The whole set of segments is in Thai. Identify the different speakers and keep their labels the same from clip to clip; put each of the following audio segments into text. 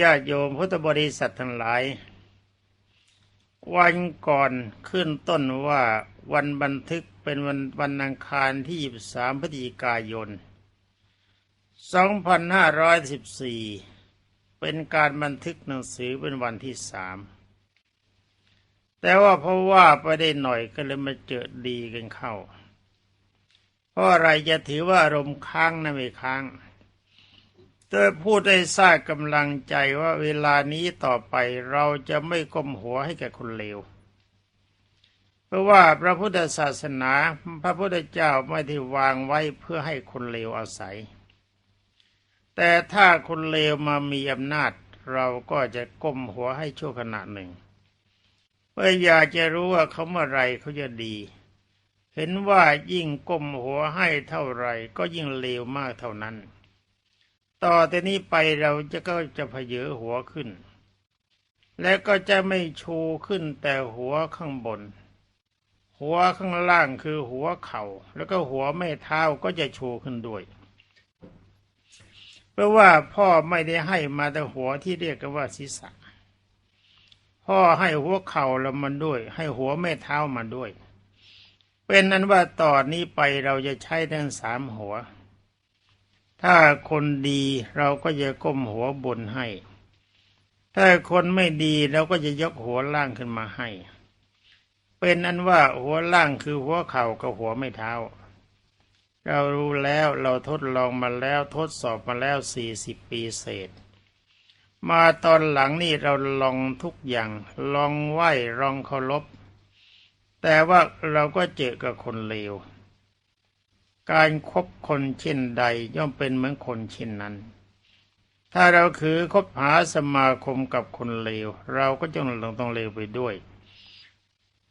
Speaker 1: ญาติโยมพุทธบริษัททั้งหลาย วันก่อนขึ้นต้นว่าวันบันทึกเป็นวันวันอังคารที่ 23พฤศจิกายน 2514 เป็นการบันทึกหนังสือเป็นวันที่สามแต่ว่าเพราะว่าไปได้หน่อยก็เลยมาเจอดีกันเข้า เพราะอะไรจะถือว่าอารมณ์ค้างนะไม่ค้าง โดยพูดได้ทราบกำลังใจว่าเวลานี้ต่อไปเราจะไม่ก้มหัวให้แก่คนเลว เพราะว่าพระพุทธศาสนาพระพุทธเจ้าไม่ได้วางไว้เพื่อให้คนเลวอาศัย แต่ถ้าคนเลวมามีอำนาจ เราก็จะก้มหัวให้ชั่วขณะหนึ่งเพื่ออยากจะรู้ว่าเขาเมื่อไรเขาจะดี เห็นว่ายิ่งก้มหัวให้เท่าไรก็ยิ่งเลวมากเท่านั้น ต่อแต่นี้ไปเราจะก็จะพเยอหัวขึ้น และก็จะไม่ชูขึ้นแต่หัวข้างบน หัวข้างล่างคือหัวเขา่า แล้วก็หัวแม่เท้าก็จะชูขึ้นด้วย เพราะว่าพ่อไม่ได้ให้มาแต่หัวที่เรียกกันว่าศีรษะ พ่อให้หัวเข่าแล้วมันด้วย ให้หัวแม่เท้ามาด้วย เป็นนั้นว่าต่อนนี้ไปเราจะใช้ทั้งสามหัว ถ้าคนดีเราก็จะก้มหัวบนให้ ถ้าคนไม่ดีเราก็จะยกหัวล่างขึ้นมาให้ เป็นนั้นว่าหัวล่างคือหัวเข่ากับหัวไม่เท้า เรารู้แล้วเราทดลองมาแล้วทดสอบมาแล้วสี่สิบปีเศษ มาตอนหลังนี่เราลองทุกอย่าง ลองไหวลองเคารพแต่ว่าเราก็เจอกับคนเลว การครบคนเช่นใดย่อมเป็นเหมือนคนเช่นนั้น ถ้าเราคือคบหาสมาคมกับคนเลว เราก็จะต้องต้องเลวไปด้วย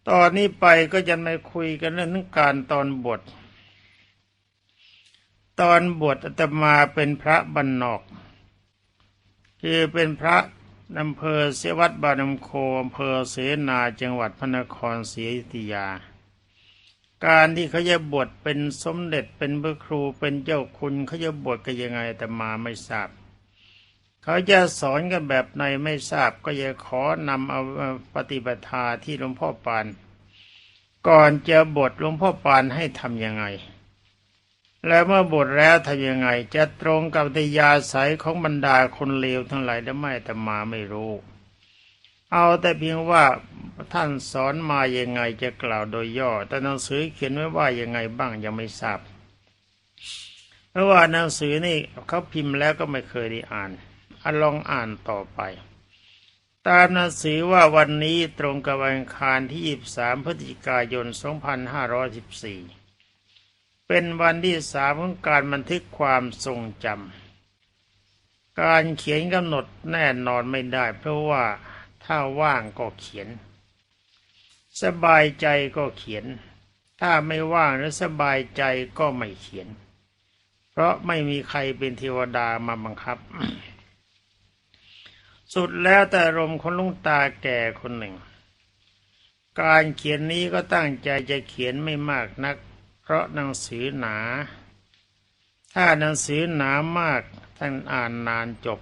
Speaker 1: ตอนนี้ไปก็จะไม่คุยกันเรื่องการตอนบท ตอนบวชอาตมาเป็นพระบันนอก คือเป็นพระอำเภอเสวัดบานมโคอำเภอเสนาจังหวัดพระนครศรีอยุธยา การที่เขาจะบวชเป็นสมเด็จเป็นพระครูเป็นเจ้าคุณเขาจะบวชกันยังไงแต่มาไม่ทราบ เขาจะสอนกันแบบในไม่ทราบ ก็จะขอนำเอาปฏิปทาที่หลวงพ่อปาน ก่อนจะบวชหลวงพ่อปานให้ทำยังไง แล้วเมื่อบวชแล้วทำยังไง จะตรงกับติยาสายของบรรดาคนเลวทั้งหลายหรือไม่แต่มาไม่รู้ เอาแต่เพียงว่าท่านสอนมายังไงจะกล่าวโดยย่อ แต่หนังสือเขียนไว้ว่ายังไงบ้างยังไม่ทราบ เพราะว่าหนังสือนี่เขาพิมพ์แล้วก็ไม่เคยได้อ่านอลองอ่านต่อไป ตามหนังสือว่าวันนี้ตรงกับวันคารที่ 23 พฤศจิกายน 2514 เป็นวันที่สามของการบันทึกความทรงจำการเขียนกำหนดแน่นอนไม่ได้ เพราะว่า ถ้าว่างก็เขียน สบายใจก็เขียน ถ้าไม่ว่างหรือสบายใจก็ไม่เขียน เพราะไม่มีใครเป็นเทวดามาบังคับ สุดแล้วแต่อารมคนลุงตาแก่คนหนึ่ง การเขียนนี้ก็ตั้งใจจะเขียนไม่มากนัก เพราะหนังสือหนา ถ้าหนังสือหนามากท่านอ่านนานจบ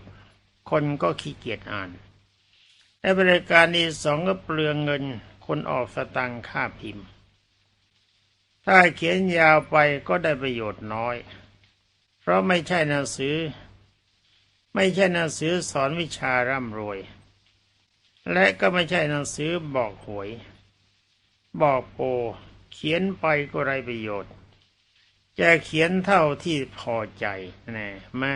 Speaker 1: คนก็ขี้เกียจอ่าน และบริการที่สองก็เปลืองเงินคนออกสตังค่าพิมพ์ ถ้าเขียนยาวไปก็ได้ประโยชน์น้อย เพราะไม่ใช่หนังสือ ไม่ใช่หนังสือสอนวิชาร่ำรวย และก็ไม่ใช่หนังสือบอกหวย บอกโปเขียนไปก็ไรประโยชน์ จะเขียนเท่าที่พอใจแน่มา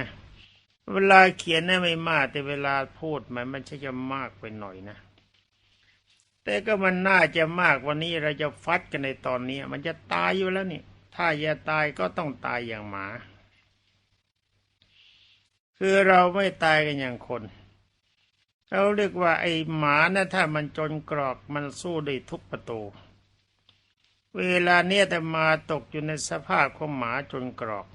Speaker 1: เวลาเขียนน่ะไม่มากแต่เวลาพูดมันมันใช่จะมากไปหน่อยนะ แต่ก็มันน่าจะมากวันนี้เราจะฟัดกันในตอนนี้ มันจะตายอยู่แล้วนี่ถ้าอย่าตายก็ต้องตายอย่างหมา คือเราไม่ตายกันอย่างคนเราเรียกว่าไอ้หมานะถ้ามันจนกรอกมันสู้ได้ทุกประตู เวลาเนี้ยแต่มาตกอยู่ในสภาพของหมาจนกรอก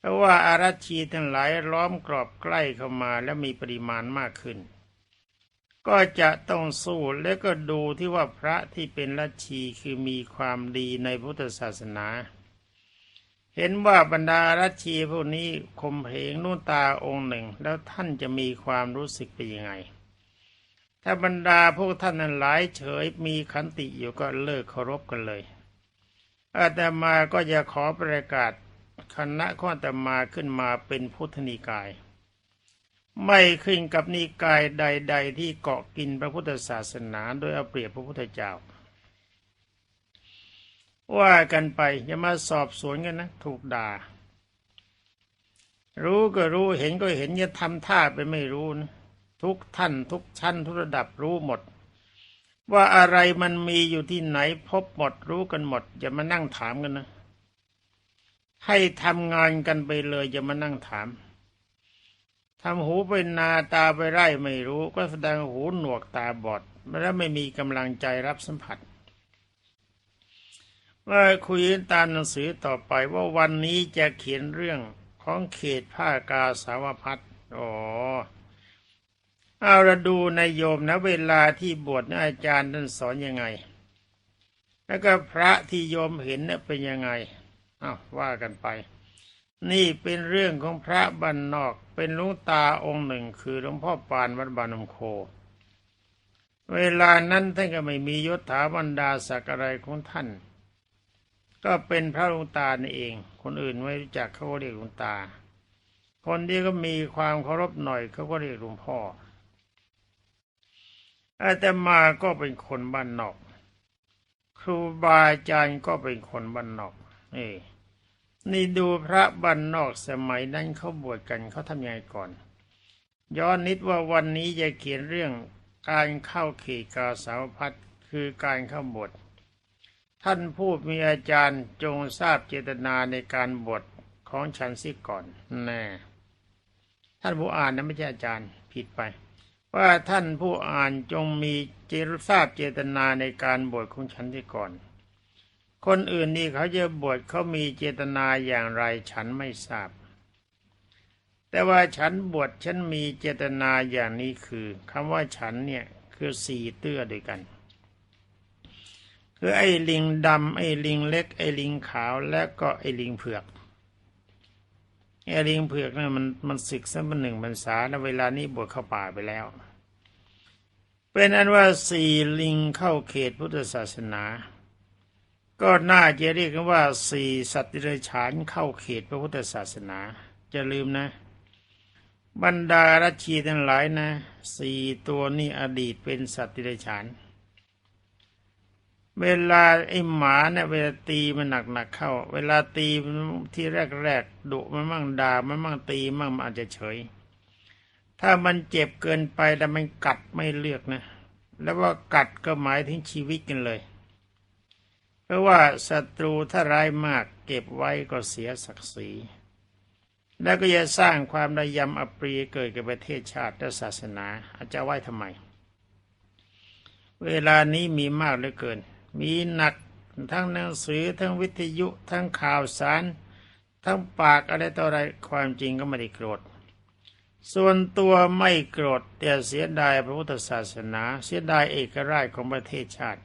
Speaker 1: เพราะว่าอารัชีทั้งหลายล้อมกรอบใกล้เข้ามาและมีปริมาณมากขึ้น ก็จะต้องสู้และก็ดูที่ว่าพระที่เป็นลัทธิคือมีความดีในพุทธศาสนา เห็นว่าบรรดารัชีพวกนี้ข่มเหงนุ่นตาองค์หนึ่ง แล้วท่านจะมีความรู้สึกเป็นยังไง ถ้าบรรดาพวกท่านนั้นหลายเฉยมีขันติอยู่ก็เลิกเคารพกันเลยอาตมาก็จะขอประกาศ คณะข้ออาตมาขึ้นมาเป็นพุทธนิกาย ไม่ขึ้นกับนิกายใด ๆ ที่เกาะกินพระพุทธศาสนาโดยเอาเปรียบพระพุทธเจ้า ว่ากันไปอย่ามาสอบสวนกันนะ ถูกด่า รู้ก็รู้เห็นก็เห็นอย่าทำท่าไปไม่รู้นะทุกท่านทุกชั้นทุกระดับรู้หมด ว่าอะไรมันมีอยู่ที่ไหนพบหมดรู้กันหมด อย่ามานั่งถามกันนะ ให้ทำงานกันไปเลยอย่ามานั่งถามทำหูไปนาตาไปไร่ไม่รู้ ก็แสดงหูหนวกตาบอด แล้วไม่มีกำลังใจรับสัมผัสว่าคุยตามหนังสือต่อไปว่าวันนี้จะเขียนเรื่องของเขตผ้ากาสาวพัดอ๋อเอาละดูนายโยมนะ เวลาที่บวชนะอาจารย์ท่านสอนยังไง แล้วก็พระที่โยมเห็นเนี่ยเป็นยังไง อ้าวว่ากันไป นี่เป็นเรื่องของพระบันนอก เป็นลวงตาองค์หนึ่ง คือหลวงพ่อปานวัดบานมโค เวลานั้นท่านก็ไม่มียศถาบรรดาศักดิ์อะไรของท่าน ก็เป็นพระลวงตานี่เอง คนอื่นไม่รู้จักเขาก็เรียกลวงตา คนที่ก็มีความเคารพหน่อยเขาก็เรียกหลวงพ่ออาตมาก็เป็นคนบ้านนอก ครูบาอาจารย์ก็เป็นคนบ้านนอกนี่ นี่ดูพระบ้านนอกสมัยนั้นเขาบวชกันเขาทำยังไงก่อน ย้อนนิดว่าวันนี้จะเขียนเรื่องการเข้าเขตกาสาวพัดคือการเข้าบวชท่านผู้มีอาจารย์จงทราบเจตนาในการบวชของฉันสิก่อนแน่ท่านผู้อ่านนะไม่ใช่อาจารย์ผิดไป ว่าท่านผู้อ่านจงมีเจรทราบเจตนาในการบวชของฉันสิก่อน คนอื่นนี่เขาจะบวชเขามีเจตนาอย่างไรฉันไม่ทราบ แต่ว่าฉันบวชฉันมีเจตนาอย่างนี้คือคำว่าฉันเนี่ยคือสี่เตื้อด้วยกัน คือไอ้ลิงดำไอ้ลิงเล็ก ไอ้ลิงขาวและก็ไอ้ลิงเผือกไอ้ลิงเผือกเนี่ยมันมันศึกสักมันหนึ่งพรรษาแล้วเวลานี้บวชเข้าป่าไปแล้ว เป็นอันว่าสี่ลิงเข้าเขตพุทธศาสนา ก็น่าจะเรียกกันว่าสี่สัตว์เดิเรกชันเข้าเขตพระพุทธศาสนาจะลืมนะ บรรดารัชีทั้งหลายนะสี่ตัวนี้อดีตเป็นสัตว์เดิเรกชันเวลาไอ้หมาเนี่ยเวลาตีมันหนักๆเข้า เวลาตีที่แรกๆดุมันมั่งด่ามันมั่งตีมั่งมันอาจจะเฉย ถ้ามันเจ็บเกินไปแล้วมันกัดไม่เลือกนะ แล้วว่ากัดก็หมายถึงชีวิตกันเลย ราะว่าศัตรูถ้าร้ายมากเก็บไว้ก็เสียศักดิ์ศรี แล้วก็จะสร้างความระยำอปรีเกิดกับประเทศชาติและศาสนาอาจจะไหว้ทำไม เวลานี้มีมากเหลือเกิน มีหนักทั้งหนังสือทั้งวิทยุทั้งข่าวสาร ทั้งปากอะไรต่ออะไรความจริงก็ไม่ได้โกรธ ส่วนตัวไม่โกรธแต่เสียดายพระพุทธศาสนา เสียดายเอกราชของประเทศชาติ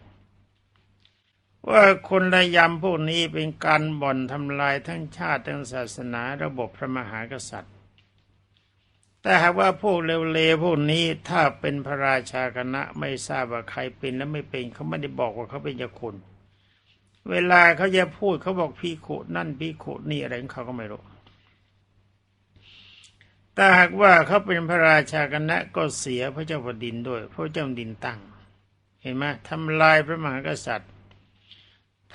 Speaker 1: ว่าคนระยำพวกนี้เป็นการบ่อนทำลายทั้งชาติทั้งศาสนาระบบพระมหากษัตริย์ แต่หากว่าพวกเลวๆพวกนี้ถ้าเป็นพระราชาคณะไม่ทราบว่าใครเป็นและไม่เป็นเขาไม่ได้บอกว่าเขาเป็นยาคุณเวลาเขาจะพูดเขาบอกพี่ขุนั่นพี่ขุนี่อะไรของเขาก็ไม่รู้แต่หากว่าเขาเป็นพระราชาคณะก็เสียพระเจ้าแผ่นดินด้วย พระเจ้าแผ่นดินตั้ง เห็นไหมทำลายพระมหากษัตริย์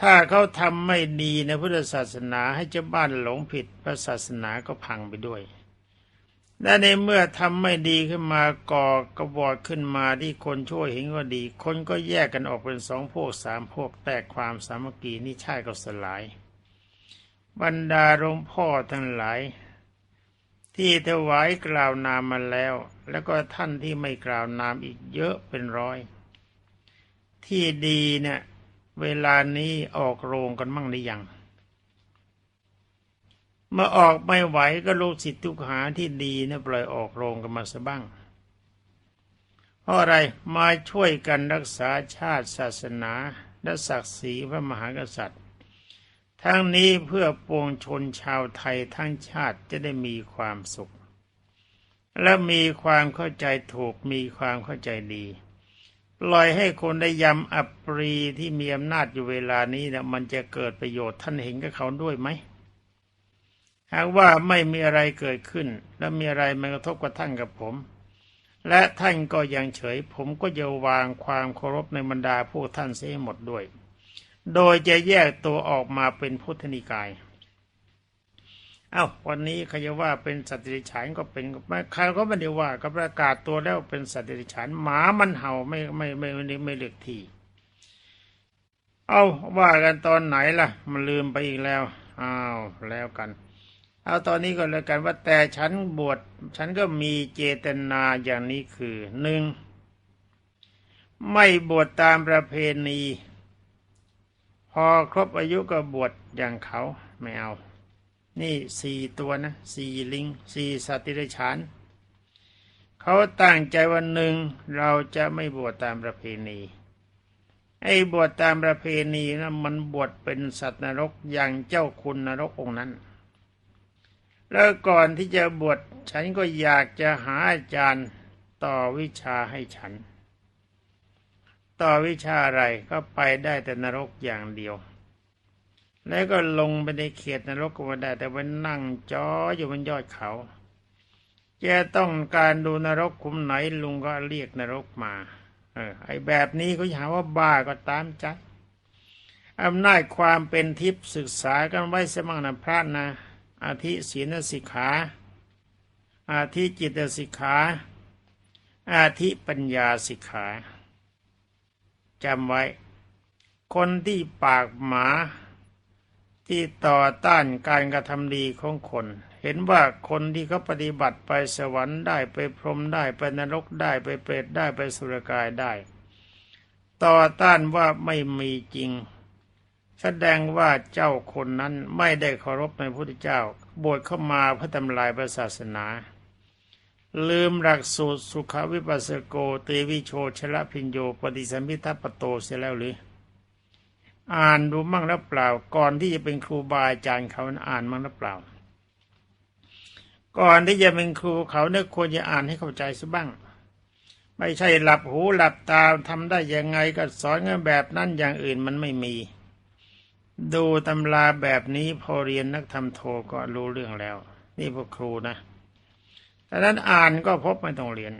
Speaker 1: ถ้าเขาทำไม่ดีในพุทธศาสนาให้เจ้าบ้านหลงผิดพระศาสนาก็พังไปด้วยและในเมื่อทำไม่ดีขึ้นมาก่อกระบอดขึ้นมาที่คนช่วยเห็นก็ดี คนก็แยกกันออกเป็นสองพวกสามพวกแตกความสามัคคีนี่ใช่ก็สลาย บรรดาหลวงพ่อทั้งหลาย ที่ถวายกล่าวนามมาแล้ว แล้วก็ท่านที่ไม่กล่าวนามอีกเยอะเป็นร้อย ที่ดีเนี่ย เวลานี้ออกโรงกันมั่งหรือยังเมื่อออกไม่ไหวก็ลูกศิษย์ทุกหาที่ดีนี่ยปล่อยออกโรงกันมาซะบ้าง เพราะอะไรมาช่วยกันรักษาชาติศาสนาและศักดิ์ศรีพระมหากษัตริย์ ทั้งนี้เพื่อปวงชนชาวไทยทั้งชาติจะได้มีความสุข และมีความเข้าใจถูกมีความเข้าใจดี ปล่อยให้คนได้ยำอัปรีที่มีอำนาจอยู่เวลานี้นะมันจะเกิดประโยชน์ท่านเห็นกับเขาด้วยไหมหากว่าไม่มีอะไรเกิดขึ้น และมีอะไรมากระทบกับท่านกับผม และท่านก็ยังเฉย ผมก็จะวางความเคารพในบรรดาพวกท่านเสียหมดด้วย โดยจะแยกตัวออกมาเป็นพุทธนิกาย อา้าวันนี้ใครจะว่าเป็นสัตว์เดรัจฉานก็เป็นใครก็ไม่ได้ว่าก็ประกาศตัวแล้วเป็นสัตว์เดรัจฉานหมามันเห่าไม่ไม่ไม่ไม่ไม่เลือกทีเอาว่ากันตอนไหนล่ะ มันลืมไปอีกแล้วอ้าวแล้วกัน เอาตอนนี้ก็แล้วกันว่าแต่ฉันบวชฉันก็มีเจตนาอย่างนี้คือหนึ่งไม่บวชตามประเพณี พอครบอายุก็บวชอย่างเขาไม่เอา นี่สี่ตัวนะสี่ลิงสี่สัตว์ติรฉานเขาตั้งใจวันหนึ่งเราจะไม่บวชตามประเพณีไอ้บวชตามประเพณีนะมันบวชเป็นสัตว์นรกอย่างเจ้าคุณนรกองค์นั้น แล้วก่อนที่จะบวชฉันก็อยากจะหาอาจารย์ต่อวิชาให้ฉัน ต่อวิชาอะไรก็ไปได้แต่นรกอย่างเดียว แล้วก็ลงไปในเขตนรกก็ไม่ได้ แต่ว่านั่งจ้ออยู่บนยอดเขาจะต้องการดูนรกคุมไหนลุงก็เรียกนรกมา เออ ไอแบบนี้เขาหาว่าบ้าก็ตามใจอำนาจความเป็นทิพย์ศึกษากันไว้สมังนะพระนะ อาทิศีลสิกขา อาทิจิตสิกขา อาทิปัญญาสิกขาจำไว้ คนที่ปากหมา ที่ต่อต้านการกระทำดีของคน เห็นว่าคนที่เขาปฏิบัติไปสวรรค์ได้ไปพรหมได้ไปนรกได้ไปเปรตได้ไปสุรกายได้ ต่อต้านว่าไม่มีจริง แสดงว่าเจ้าคนนั้นไม่ได้เคารพในพระพุทธเจ้าบวชเข้ามาเพื่อทำลายพระศาสนา ลืมหลักสูตรสุขวิปัสสโกเตวิโชชละพิญโยปฏิสัมพิทัปโตเสียแล้วหรือ อ่านดูมั่งแล้วเปล่า ก่อนที่จะเป็นครูบาอาจารย์เขาอ่านมั่งแล้วเปล่า ก่อนที่จะเป็นครูเขาเนี่ยควรจะอ่านให้เข้าใจซะบ้าง ไม่ใช่หลับหูหลับตาทำได้ยังไงก็สอนกันแบบนั้นอย่างอื่นมันไม่มี ดูตำราแบบนี้พอเรียนนักธรรมโทก็รู้เรื่องแล้ว นี่พวกครูนะแต่นั้นอ่านก็พบไม่ต้องเรียน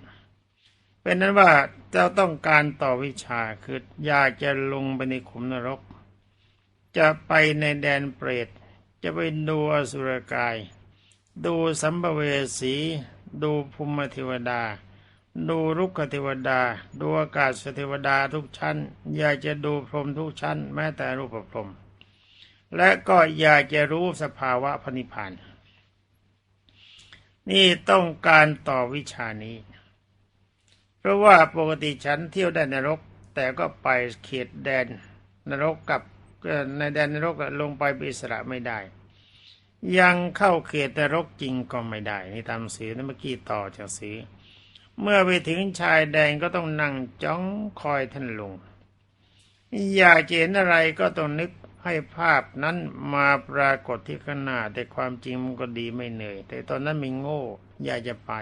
Speaker 1: เป็นนั้นว่าเจ้าต้องการต่อวิชาคืออยากจะลงไปในขุมนรก จะไปในแดนเปรต จะไปดูอสุรกาย ดูสัมภเวสี ดูภูมิเทวดา ดูรุกขเทวดา ดูอากาศเทวดาทุกชั้น อยากจะดูพรหมทุกชั้น แม้แต่รูปพรหมและก็อยากจะรู้สภาวะพนิพพานนี่ต้องการต่อวิชานี้ เพราะว่าปกติฉันเที่ยวได้นรก แต่ก็ไปเขตแดนนรกกับ ในแดนนรกลงไปเป็นอิสระไม่ได้ ยังเข้าเขตนรกจริงก็ไม่ได้นี่ตามสีนั่นเมื่อกี้ต่อจากสีเมื่อไปถึงชายแดนก็ต้องนั่งจ้องคอยท่านลง อยากเห็นอะไรก็ต้องนึกให้ภาพนั้นมาปรากฏที่ข้างหน้าแต่ความจริงมันก็ดีไม่เหนื่อย แต่ตอนนั้นมีโง่ อยากจะไป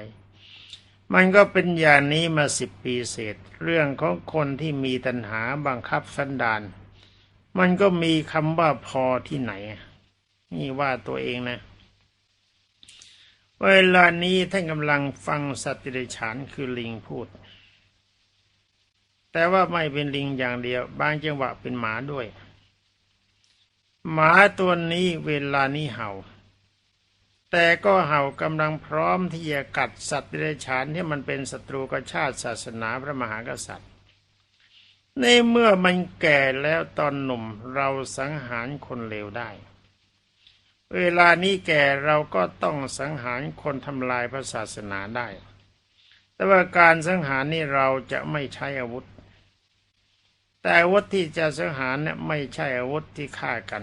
Speaker 1: มันก็เป็นอย่างนี้มาสิบปีเศษ เรื่องของคนที่มีตัณหาบังคับสันดาน มันก็มีคำว่าพอที่ไหน นี่ว่าตัวเองนะ เวลานี้ท่านกำลังฟังสัตว์เดรัจฉานคือลิงพูด แต่ว่าไม่เป็นลิงอย่างเดียว บางจังหวะเป็นหมาด้วย หมาตัวนี้เวลานี้เห่า แต่ก็เห่ากำลังพร้อมที่จะกัดสัตว์เดรัจฉานที่มันเป็นศัตรูกับชาติศาสนาพระมหากษัตริย์ ในเมื่อมันแก่แล้วตอนหนุ่มเราสังหารคนเลวได้ เวลานี้แก่เราก็ต้องสังหารคนทำลายพระศาสนาได้ แต่ว่าการสังหารนี่เราจะไม่ใช้อาวุธ แต่อาวุธที่จะสังหารเนี่ยไม่ใช่อาวุธที่ฆ่ากัน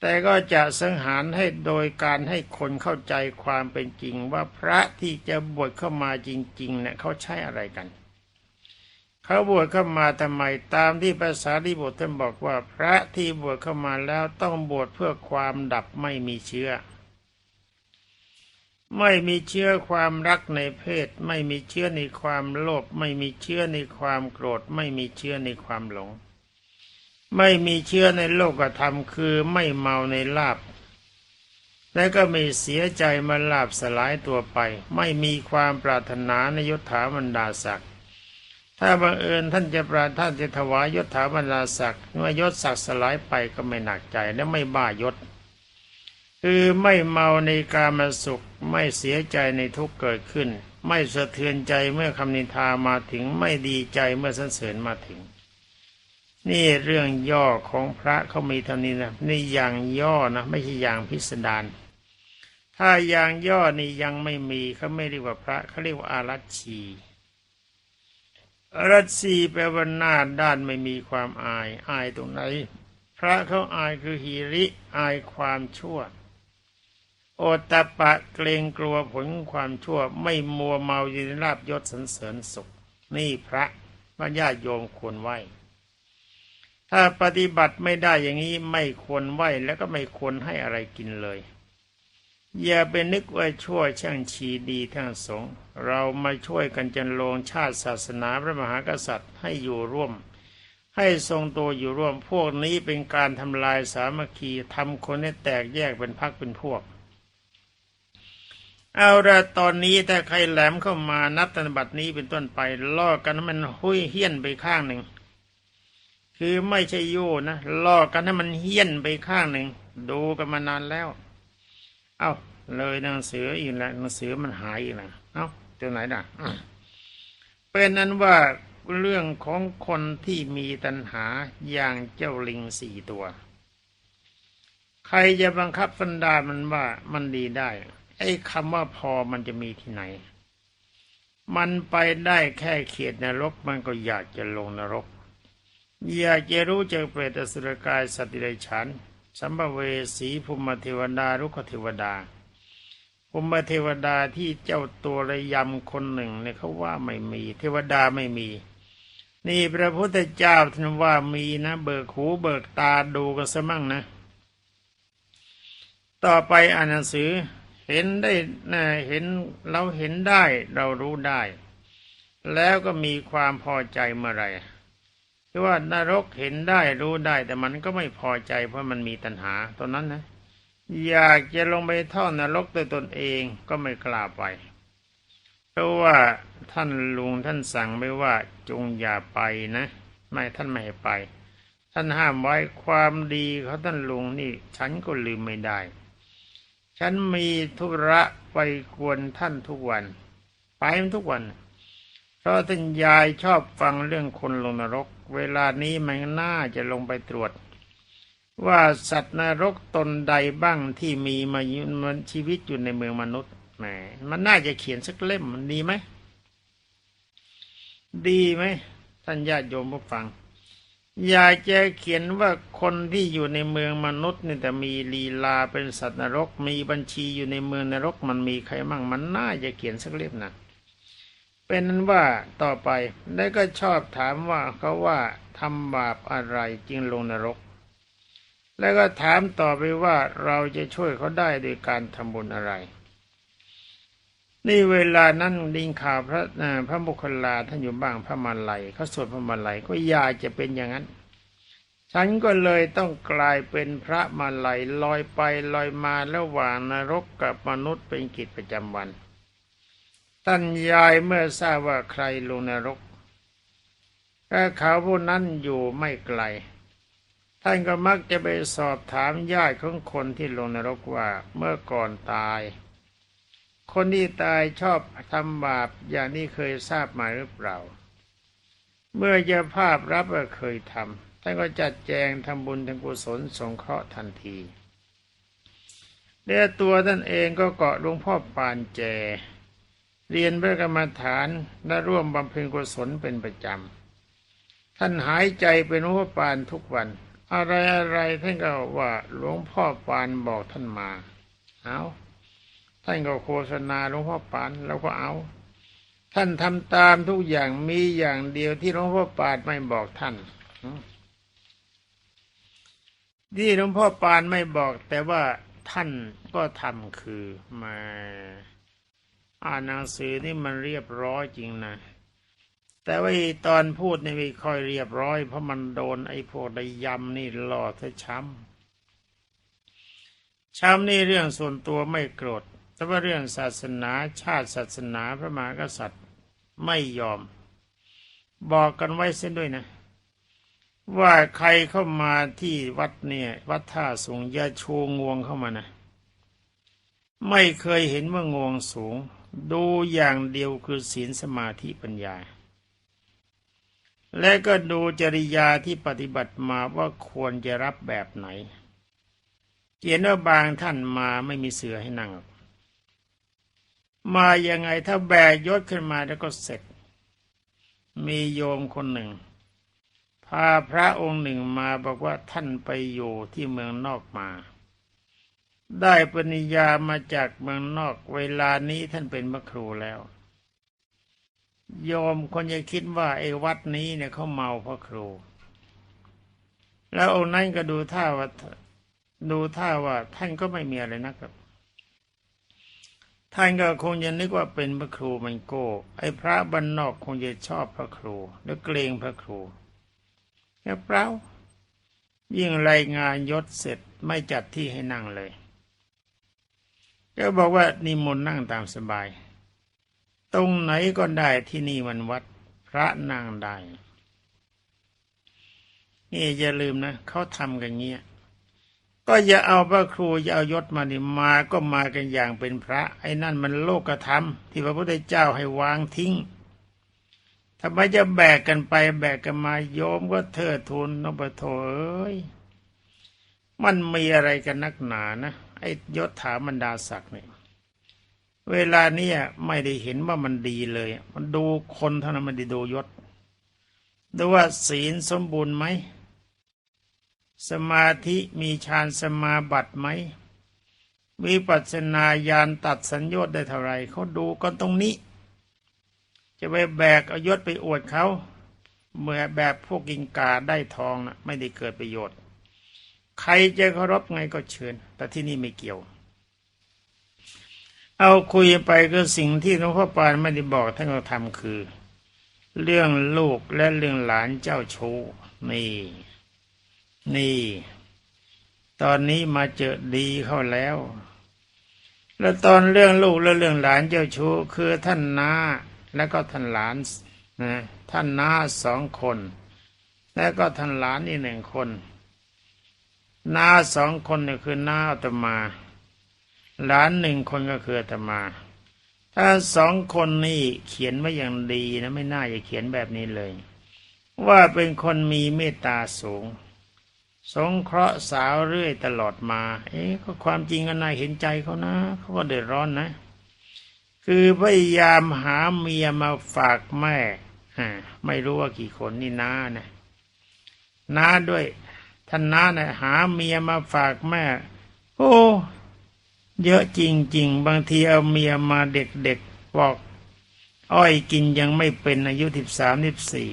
Speaker 1: แต่ก็จะสังหารให้โดยการให้คนเข้าใจความเป็นจริงว่าพระที่จะบวชเข้ามาจริงๆเนี่ยเขาใช้อะไรกัน เขาบวชเข้ามาทำไมตามที่ภาษาที่บทท่านบอกว่า พระที่บวชเข้ามาแล้วต้องบวชเพื่อความดับไม่มีเชื้อ ไม่มีเชื้อความรักในเพศ ไม่มีเชื้อในความโลภไม่มีเชื้อในความโกรธ ไม่มีเชื้อในความหลง ไม่มีเชื้อในโลกธรรมคือไม่เมาในลาบและก็ไม่เสียใจมาลาบสลายตัวไป ไม่มีความปรารถนาในยศถาบรรดาศักดิ์ ถ้าบังเอิญท่านจะปราท่านจะถวายยศถาบรรดาศักดิ์เมื่อยศศักดิ์สลายไปก็ไม่หนักใจและไม่บ้ายศ คือไม่เมาในกามสุข ไม่เสียใจในทุกเกิดขึ้น ไม่สะเทือนใจเมื่อคำนินทามาถึงไม่ดีใจเมื่อสรรเสริญมาถึง นี่เรื่องย่อของพระเขามีเท่านี้นะนี่อย่างย่อนะ ไม่ใช่อย่างพิสดารถ้าอย่างย่อนี่ยังไม่มีเขาไม่เรียกว่าพระเขาเรียกว่าอารัชชี รัตสีแปลว่าหน้าด้านไม่มีความอาย อายตรงไหน พระเขาอายคือฮีริ อายความชั่ว โอตะปะเกรงกลัวผลความชั่ว ไม่มัวเมายินราบยศสันเสริญสุข นี่พระพระญาติโยมควรไหวถ้าปฏิบัติไม่ได้อย่างนี้ไม่ควรไหวแล้วก็ไม่ควรให้อะไรกินเลย อย่าไปนึกว่าช่วยช่างชีดีทั้งสงเรามาช่วยกันจันลงชาติศาสนาพระมหากษัตริย์ให้อยู่ร่วม ให้ทรงตัวอยู่ร่วมพวกนี้เป็นการทำลายสามัคคีทำคนให้แตกแยกเป็นพักเป็นพวก เอาละตอนนี้ถ้าใครแหลมเข้ามานับตันบัดนี้เป็นต้นไปล่อกันให้มันหุยเฮี้ยนไปข้างหนึ่ง คือไม่ใช่โย่นะล่อกันให้มันเฮี้ยนไปข้างหนึ่ง ดูกันมานานแล้ว เอา้า เลยหนังสืออีกแล้วหนังสือมันหายอีกแล้วเอา้าตัวไหนน่ะเป็นนั้นว่าเรื่องของคนที่มีตัณหาอย่างเจ้าลิงสี่ตัว ใครจะบังคับสันดามันว่ามันดีได้ ไอ้คำว่าพอมันจะมีที่ไหน มันไปได้แค่เขียดนรกมันก็อยากจะลงนรก อยากจะรู้จักเปรตสุรกายสติเดชัน สัมภเวสีภูมิเทวดารุกเทวดาภูมิเทวดาที่เจ้าตัวระยำคนหนึ่งเนี่ยเขาว่าไม่มี เทวดาไม่มี นี่พระพุทธเจ้าท่านว่ามีนะ เบิกหูเบิกตาดูกันซะมั่งนะ ต่อไปอ่านหนังสือเห็นได้นะเห็นเราเห็นได้เรารู้ได้ แล้วก็มีความพอใจเมื่อไร คือว่านรกเห็นได้รู้ได้แต่มันก็ไม่พอใจเพราะมันมีตัณหาตอนนั้นนะ อยากจะลงไปท่อนรกด้วยตนเองก็ไม่กล้าไป เพราะว่าท่านลุงท่านสั่งไม่ว่าจงอย่าไปนะ ไม่ท่านไม่ให้ไป ท่านห้ามไว้ความดีเขาท่านลุงนี่ ฉันก็ลืมไม่ได้ ฉันมีธุระไปกวนท่านทุกวัน ไปทุกวัน เพราะท่านยายชอบฟังเรื่องคนลงนรก เวลานี้มันน่าจะลงไปตรวจ ว่าสัตว์นรกตนใดบ้างที่มีมามันชีวิตอยู่ในเมืองมนุษย์แหมมันน่าจะเขียนสักเล่มมันดีไหมดีไหมท่านญาติโยมผู้ฟัง อยากจะเขียนว่าคนที่อยู่ในเมืองมนุษย์นี่แต่มีลีลาเป็นสัตว์นรก มีบัญชีอยู่ในเมืองนรกมันมีใครมั่งมันน่าจะเขียนสักเล่มนะ เป็นนั้นว่าต่อไปได้ก็ชอบถามว่าเขาว่าทำบาปอะไรจึงลงนรก แล้วก็ถามต่อไปว่าเราจะช่วยเขาได้โดยการทำบุญอะไร นี่เวลานั้นดิงข่าวพระพระบุคลาท่านอยู่บ้างพระมาลัยเขาสวดพระมาลัยก็อยากจะเป็นอย่างนั้น ฉันก็เลยต้องกลายเป็นพระมาลัยลอยไปลอยมาระหว่างนรกกับมนุษย์เป็นกิจประจำวัน ท่านยายเมื่อทราบว่าใครลงนรกถ้าเขาผู้นั้นอยู่ไม่ไกล ท่านก็มักจะไปสอบถามญาติของคนที่ลงนรกว่าเมื่อก่อนตาย คนที่ตายชอบทำบาปอย่างนี้เคยทราบมาหรือเปล่า เมื่อเจะภาพรับว่าเคยทำท่านก็จัดแจงทำบุญทำกุศลสงเคราะห์ทันทีเดี๋ยวตัวท่านเองก็เกาะหลวงพ่อปานแจ เรียนพระกรรมฐานและร่วมบำเพ็ญกุศลเป็นประจำ ท่านหายใจเป็นหลวงพ่อปานทุกวัน อะไรอะไรท่านก็ว่าหลวงพ่อปานบอกท่านมา เอาท่านก็โฆษณาหลวงพ่อปานเราก็เอา ท่านทำตามทุกอย่างมีอย่างเดียวที่หลวงพ่อปานไม่บอกท่านที่หลวงพ่อปานไม่บอกแต่ว่าท่านก็ทำคือมา อ่านหนังสือนี่มันเรียบร้อยจริงนะแต่ว่าตอนพูดนี่ไม่ค่อยเรียบร้อย เพราะมันโดนไอ้พวกระยำนี่หล่อซะช้ำช้ำนี่เรื่องส่วนตัวไม่โกรธแต่ว่าเรื่องศาสนาชาติศาสนาพระมหากษัตริย์ไม่ยอม บอกกันไว้เส้นด้วยนะ ว่าใครเข้ามาที่วัดเนี่ย วัดท่าสูงอย่าชูงวงเข้ามานะ ไม่เคยเห็นว่างวงสูง ดูอย่างเดียวคือศีลสมาธิปัญญา และก็ดูจริยาที่ปฏิบัติมาว่าควรจะรับแบบไหนเขียนว่าบางท่านมาไม่มีเสือให้นั่ง มายังไงถ้าแบกยศขึ้นมาแล้วก็เสร็จ มีโยมคนหนึ่ง พาพระองค์หนึ่งมาบอกว่าท่านไปอยู่ที่เมืองนอกมา ได้ปริญญามาจากเมืองนอกเวลานี้ท่านเป็นพระครูแล้ว โยมคนจะคิดว่าไอ้วัดนี้เนี่ยเขาเมาพระครู แล้วองค์นั้นก็ดูท่าว่าดูท่าว่าท่านก็ไม่มีอะไรนะครับ ท่านก็คงจะนึกว่าเป็นพระครูมันโก้ ไอ้พระบ้านนอกคงจะชอบพระครู แล้วเกรงพระครูแค่เปล่ายิ่งรายงานยศเสร็จไม่จัดที่ให้นั่งเลย ก็บอกว่านิมนต์นั่งตามสบาย ตรงไหนก็ได้ที่นี่มันวัดพระนั่งได้ นี่อย่าลืมนะเขาทำกันเงี้ย ก็อย่าเอาพระครูอย่าเอายศมานี่มาก็มากันอย่างเป็นพระ ไอ้นั่นมันโลกธรรม ที่พระพุทธเจ้าให้วางทิ้งทำไมจะแบกกันไปแบกกันมาโยมก็เทิดทูนนบโทเอ้ยมันมีอะไรกันนักหนานะ ไอ้ยศถาบรรดาศักดิ์เนี่ยเวลาเนี้ยไม่ได้เห็นว่ามันดีเลย มันดูคนเท่านั้นมันได้ดูยศดูว่าศีลสมบูรณ์ไหม สมาธิมีฌานสมาบัติไหมมีปัจนาญาณตัดสัญญาได้เท่าไรเขาดูกันตรงนี้ จะไปแบกเอายศไปอวดเขาเมื่อแบบพวกกิงกาได้ทองนะไม่ได้เกิดประโยชน์ ใครจะเคารพไงก็เชิญ แต่ที่นี่ไม่เกี่ยว เอาคุยไปก็สิ่งที่หลวงพ่อปานไม่ได้บอกท่านก็ทำคือ เรื่องลูกและเรื่องหลานเจ้าชู้นี่ นี่ ตอนนี้มาเจอดีเข้าแล้ว แล้วตอนเรื่องลูกและเรื่องหลานเจ้าชู้คือท่านนาแล้วก็ท่านหลานนะท่านนาสองคน แล้วก็ท่านหลานอีกหนึ่งคน น้าสองคนเนี่ยคือน้าอาตมา หลานหนึ่งคนก็คืออาตมาถ้าสองคนนี่เขียนไว้อย่างดีนะไม่น่าจะเขียนแบบนี้เลย ว่าเป็นคนมีเมตตาสูง สงเคราะห์สาวเรื่อยตลอดมา เอ๊ะก็ความจริงก็น่าเห็นใจเขานะเขาก็เดือดร้อนนะ คือพยายามหาเมียมาฝากแม่ฮะไม่รู้ว่ากี่คนนี่น้านะน้าด้วย ท่านน้าน่ะหาเมียมาฝากแม่ โอ้เยอะจริง ๆ บางทีเอาเมียมาเด็กๆบอก อ้อยกินยังไม่เป็นอายุสิบสามสิบสี่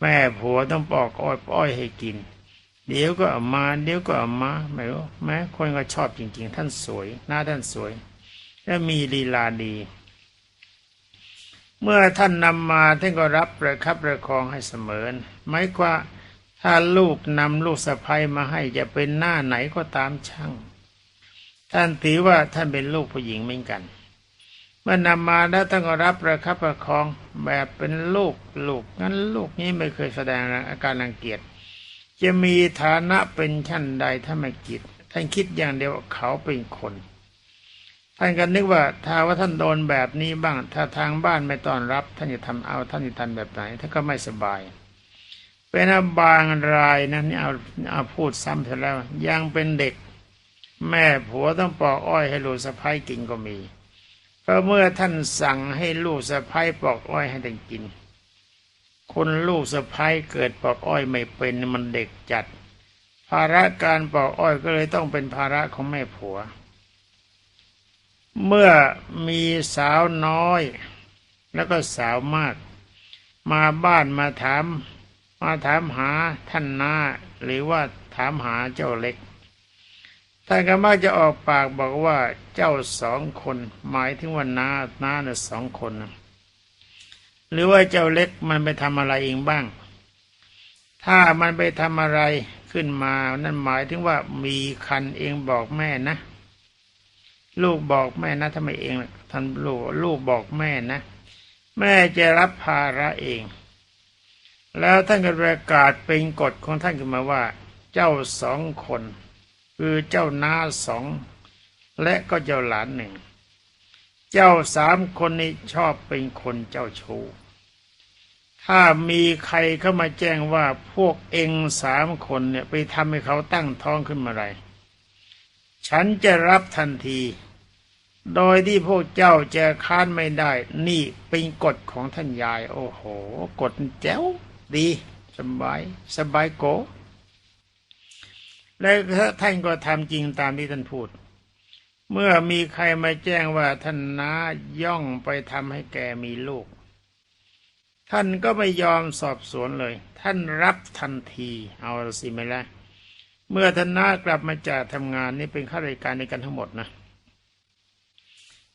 Speaker 1: แม่ผัวต้องปอกอ้อยอ้อยให้กิน เดี๋ยวก็เอามาเดี๋ยวก็เอามาไม่รู้แม้คนก็ชอบจริง ๆ ท่านสวย หน้าท่านสวย และมีลีลาดี เมื่อท่านนำมาท่านก็รับประคับประคองให้เสมอหมายความ ถ้าลูกนำลูกสะใภ้มาให้จะเป็นหน้าไหนก็ตามช่าง ท่านถือว่าท่านเป็นลูกผู้หญิงเหมือนกันเมื่อนำมาแล้วท่านก็รับประคับประคองแบบเป็นลูกลูกงั้นลูกนี้ไม่เคยแสดงอาการรังเกียจจะมีฐานะเป็นชั้นใดถ้าไม่กิดท่านคิดอย่างเดียวเขาเป็นคนท่านก็นึกว่าถ้าว่าท่านโดนแบบนี้บ้าง ถ้าทางบ้านไม่ต้อนรับ ท่านจะทำเอาท่านจะทำแบบไหนท่านก็ไม่สบาย เป็นอาบางรายนะนี่เอาเอาพูดซ้ำเสร็จแล้ว ยังเป็นเด็ก แม่ผัวต้องปอกอ้อยให้ลูกสะพ้ายกินก็มี เพราะเมื่อท่านสั่งให้ลูกสะพ้ายปอกอ้อยให้ท่านกิน คนลูกสะพ้ายเกิดปอกอ้อยไม่เป็นมันเด็กจัด ภาระการปอกอ้อยก็เลยต้องเป็นภาระของแม่ผัว เมื่อมีสาวน้อย แล้วก็สาวมาก มาบ้านมาถาม มาถามหาท่านนาหรือว่าถามหาเจ้าเล็กท่านก็มักจะออกปากบอกว่าเจ้าสองคน หมายถึงว่านานาเนี่ยสองคนนะหรือว่าเจ้าเล็กมันไปทำอะไรเองบ้าง ถ้ามันไปทำอะไรขึ้นมานั่นหมายถึงว่ามีคันเองบอกแม่นะลูกบอกแม่นะทำไมเองท่านลูกลูกบอกแม่นะ แม่จะรับภาระเอง แล้วท่านก็ประกาศเป็นกฎของท่านขึ้นมาว่า เจ้าสองคน คือเจ้าน้าสอง และก็เจ้าหลานหนึ่ง เจ้าสามคนนี้ชอบเป็นคนเจ้าชู้ถ้ามีใครเข้ามาแจ้งว่าพวกเองสามคนเนี่ยไปทำให้เขาตั้งท้องขึ้นมาไร ฉันจะรับทันที โดยที่พวกเจ้าจะค้านไม่ได้ นี่เป็นกฎของท่านยาย โอ้โห กฎแจ๋ว ดีสบายสบายโก และท่านก็ทำจริงตามที่ท่านพูด เมื่อมีใครมาแจ้งว่าท่านน้าย่องไปทำให้แกมีลูก ท่านก็ไม่ยอมสอบสวนเลย ท่านรับทันทีเอาสิไม่ละเมื่อท่านน้ากลับมาจากทำงานนี่เป็นข้าราชการในกันทั้งหมดนะ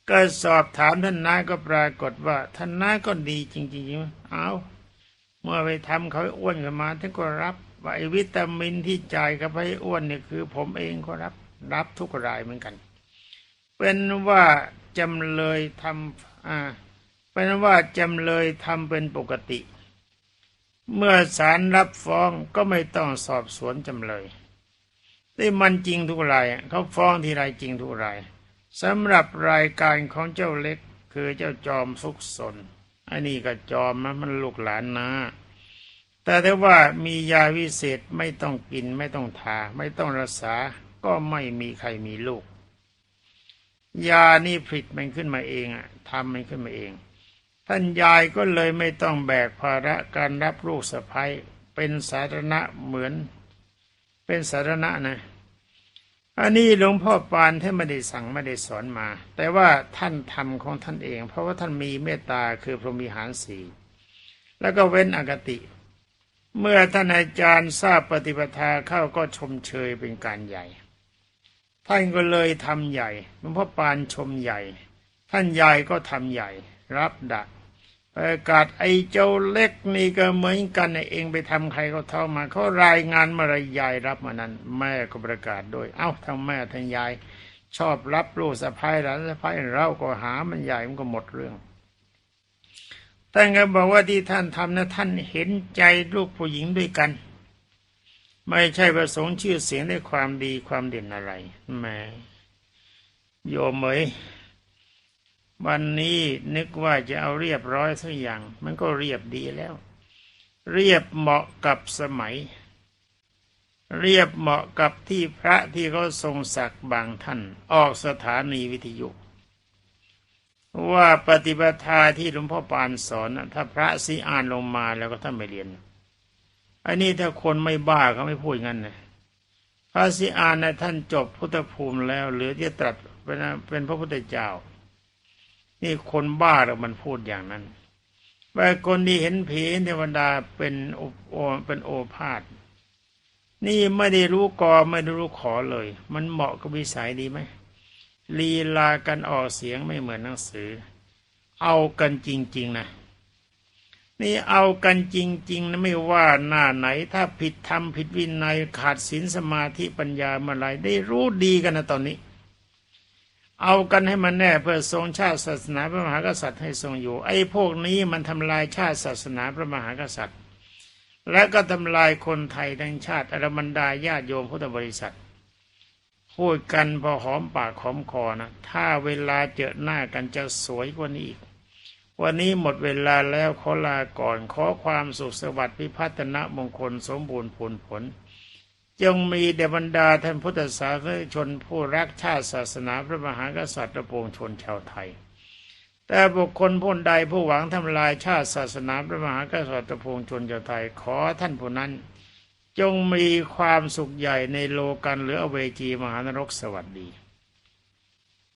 Speaker 1: ก็สอบถามท่านน้าก็ปรากฏว่าท่านน้าก็ดีจริงๆเอาเมื่อไปทำเขาให้อ้วนขึ้นมาท่านก็รับว่าไอ้วิตามินที่จ่ายกับให้อ้วนเนี่ยคือ ผมเองก็รับรับทุกรายเหมือนกัน เป็นว่าจำเลยทำอ่าเป็นว่าจำเลยทำเป็นปกติ เมื่อศาลรับฟ้องก็ไม่ต้องสอบสวนจำเลยนี่มันจริงทุกรายเขาฟ้องทีไรจริงทุกรายสำหรับรายการของเจ้าเล็กคือเจ้าจอมฟุกสน อันนี้ก็จอมนมันลูกหลานนะ แต่ถ้าว่ามียาวิเศษไม่ต้องกินไม่ต้องทา ไม่ต้องรักษา ก็ไม่มีใครมีลูก ยานี่ผลิตมันขึ้นมาเองอะทำมันขึ้นมาเอง ท่านยายก็เลยไม่ต้องแบกภาระการรับลูกสะพ้ยเป็นสาธารณะเหมือน เป็นสาธารณะนะ อันนี้หลวงพ่อปานท่านไม่ได้สั่งไม่ได้สอนมา แต่ว่าท่านทำของท่านเอง เพราะว่าท่านมีเมตตาคือพรหมิหารสีแล้วก็เว้นอกติ เมื่อท่านอาจารย์ทราบปฏิปทาเข้าก็ชมเชยเป็นการใหญ่ ท่านก็เลยทำใหญ่หลวงพ่อปานชมใหญ่ ท่านใหญ่ก็ทำใหญ่ รับดัก ประกาศไอ้เจ้าเล็กนี่ก็เหมือนกันเองไปทำใครเขาท้องมาเขารายงานมาไรยายรับมานั้น แม่ก็ประกาศโดย เอ้าทั้งแม่ทั้งยาย ชอบรับลูกสะพ้ายหลานสะพ้ายเราก็หามันใหญ่มันก็หมดเรื่องท่านก็บอกว่าที่ท่านทำนะท่านเห็นใจลูกผู้หญิงด้วยกัน ไม่ใช่ประสงค์ชื่อเสียงด้วยความดีความเด่นอะไรแม่โยมเอ๋ย วันนี้นึกว่าจะเอาเรียบร้อยสักอย่าง มันก็เรียบดีแล้ว เรียบเหมาะกับสมัย เรียบเหมาะกับที่พระที่เขาทรงศักดิ์บางท่าน ออกสถานีวิทยุ ว่าปฏิปทาที่หลวงพ่อปานสอนนะถ้าพระสีอ่านลงมาแล้วก็ท่านไม่เรียนอันนี้ถ้าคนไม่บ้าเขาไม่พูดงั้นนะพระสีอ่านนะท่านจบพุทธภูมิแล้วเหลือที่ตรัสเป็นเป็นพระพุทธเจ้า นี่คนบ้าหรือมันพูดอย่างนั้นว่าคนที่เห็นผีเทวดาเป็นโอโอเป็นโอภาษนี่ไม่ได้รู้กอไม่ได้รู้ขอเลย มันเหมาะกับวิสัยดีไหมลีลากันออกเสียงไม่เหมือนหนังสือ เอากันจริง ๆ นะ นี่เอากันจริง ๆนะไม่ว่าหน้าไหน ถ้าผิดธรรมผิดวินัยขาดศีลสมาธิปัญญาเมื่อไรได้รู้ดีกันนะตอนนี้ เอากันให้มันแน่เพื่อทรงชาติศาสนาพระมหากษัตริย์ให้ทรงอยู่ ไอ้พวกนี้มันทำลายชาติศาสนาพระมหากษัตริย์ และก็ทำลายคนไทยทั้งชาติอรบรรดาญาติโยมพุทธบริษัท พูดกันพอหอมปากหอมคอนะถ้าเวลาเจอหน้ากันจะสวยกว่านี้อีก วันนี้หมดเวลาแล้วขอลาก่อนขอความสุขสวัสดิ์พิพัฒนะมงคลสมบูรณ์ผลผล จงมีเดบรรดาท่านพุทธศาสนิกชนผู้รักชาติศาสนาพระมหากษัตริย์และปวงชนชาวไทย แต่บุคคลผู้ใดผู้หวังทำลายชาติศาสนาพระมหากษัตริย์และปวงชนชาวไทย ขอท่านผู้นั้น จงมีความสุขใหญ่ในโลกันหรืออเวจีมหานรกสวัสดี